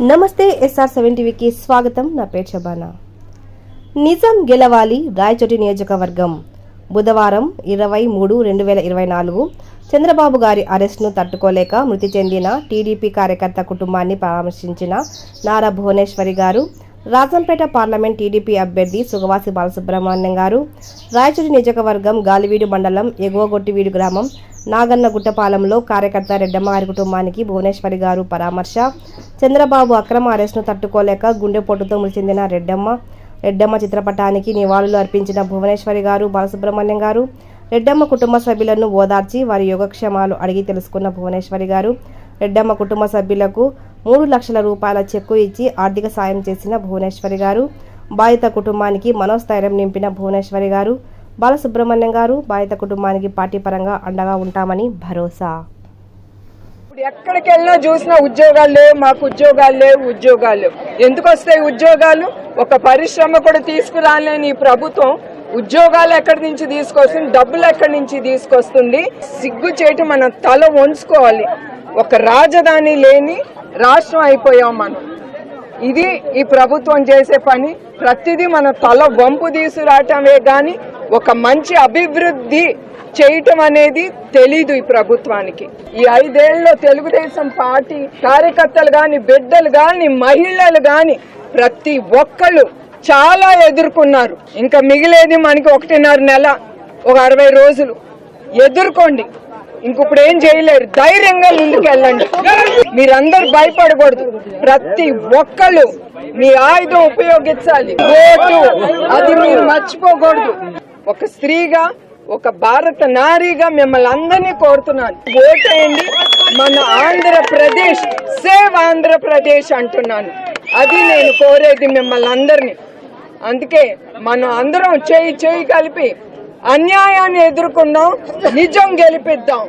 నమస్తే SR seven టీవీకి స్వాగతం. నా పేరు శబానా నిజాం గెలవాలి రాయచోటి నియోజకవర్గం. బుధవారం ఇరవై మూడు రెండు వేల ఇరవై నాలుగు చంద్రబాబు గారి అరెస్ట్ను తట్టుకోలేక మృతి చెందిన టీడీపీ కార్యకర్త కుటుంబాన్ని పరామర్శించిన నారా భువనేశ్వరి గారు రాజంపేట పార్లమెంట్ టీడీపీ అభ్యర్థి సుగవాసి బాలసుబ్రహ్మణ్యం గారు రాయచోటి నియోజకవర్గం గాలివీడు మండలం ఎగువగొట్టివీడు గ్రామం నాగన్న గుట్టపాలెంలో కార్యకర్త రెడ్డమ్మ కుటుంబానికి భువనేశ్వరి గారు పరామర్శ. చంద్రబాబు అక్రమ అరెస్ట్ను తట్టుకోలేక గుండెపోటుతో మృతి చెందిన రెడ్డమ్మ. రెడ్డమ్మ చిత్రపటానికి నివాళులు అర్పించిన భువనేశ్వరి గారు బాలసుబ్రహ్మణ్యం గారు. రెడ్డమ్మ కుటుంబ సభ్యులను ఓదార్చి వారి యోగక్షేమాలు అడిగి తెలుసుకున్న భువనేశ్వరి గారు రెడ్డమ్మ కుటుంబ సభ్యులకు మూడు లక్షల రూపాయల చెక్కు ఇచ్చి ఆర్థిక సాయం చేసిన భువనేశ్వరి గారు. బాధిత కుటుంబానికి మనోస్థైర్యం నింపిన భువనేశ్వరి గారు. బాలసుబ్రహ్మణ్యం గారు బాధిత కుటుంబానికి పార్టీ పరంగా అండగా ఉంటామని భరోసా. ఇప్పుడు ఎక్కడికి వెళ్ళినా చూసినా ఉద్యోగాలు లేవు మాకు ఉద్యోగాలు లేవు ఉద్యోగాలు లేవు. ఎందుకు వస్తాయి ఉద్యోగాలు? ఒక పరిశ్రమ కూడా తీసుకురాలేని ఈ ప్రభుత్వం ఉద్యోగాలు ఎక్కడి నుంచి తీసుకొస్తుంది డబ్బులు ఎక్కడి నుంచి తీసుకొస్తుంది? సిగ్గు చేయటం మనం తల వంచుకోవాలి. ఒక రాజధాని లేని రాష్ట్రం అయిపోయాం మనం. ఇది ఈ ప్రభుత్వం చేసే పని. ప్రతిదీ మన తల వంపు తీసుకురావటమే కానీ ఒక మంచి అభివృద్ధి చేయటం అనేది తెలీదు ఈ ప్రభుత్వానికి. ఈ ఐదేళ్ళలో తెలుగుదేశం పార్టీ కార్యకర్తలు గాని బిడ్డలు గాని మహిళలు గాని ప్రతి ఒక్కళ్ళు చాలా ఎదుర్కొన్నారు. ఇంకా మిగిలేది మనకి ఒకటిన్నర నెల ఒక అరవై రోజులు. ఎదుర్కోండి. ఇంకొప్పుడు ఏం చేయలేరు. ధైర్యంగా ముందుకు వెళ్ళండి మీరందరు భయపడకూడదు. ప్రతి ఒక్కళ్ళు మీ ఆయుధం ఉపయోగించాలి. ఓటు అది మీరు మర్చిపోకూడదు. ఒక స్త్రీగా ఒక భారత నారీగా మిమ్మల్ని అందరినీ కోరుతున్నాను. ఓటేయండి. మన ఆంధ్రప్రదేశ్ సేవ్ ఆంధ్రప్రదేశ్ అంటున్నాను. అది నేను కోరేది మిమ్మల్ని అందరినీ. అందుకే మనం అందరం చేయి చేయి కలిపి అన్యాయాన్ని ఎదుర్కొన్నాం నిజం గెలిపిద్దాం.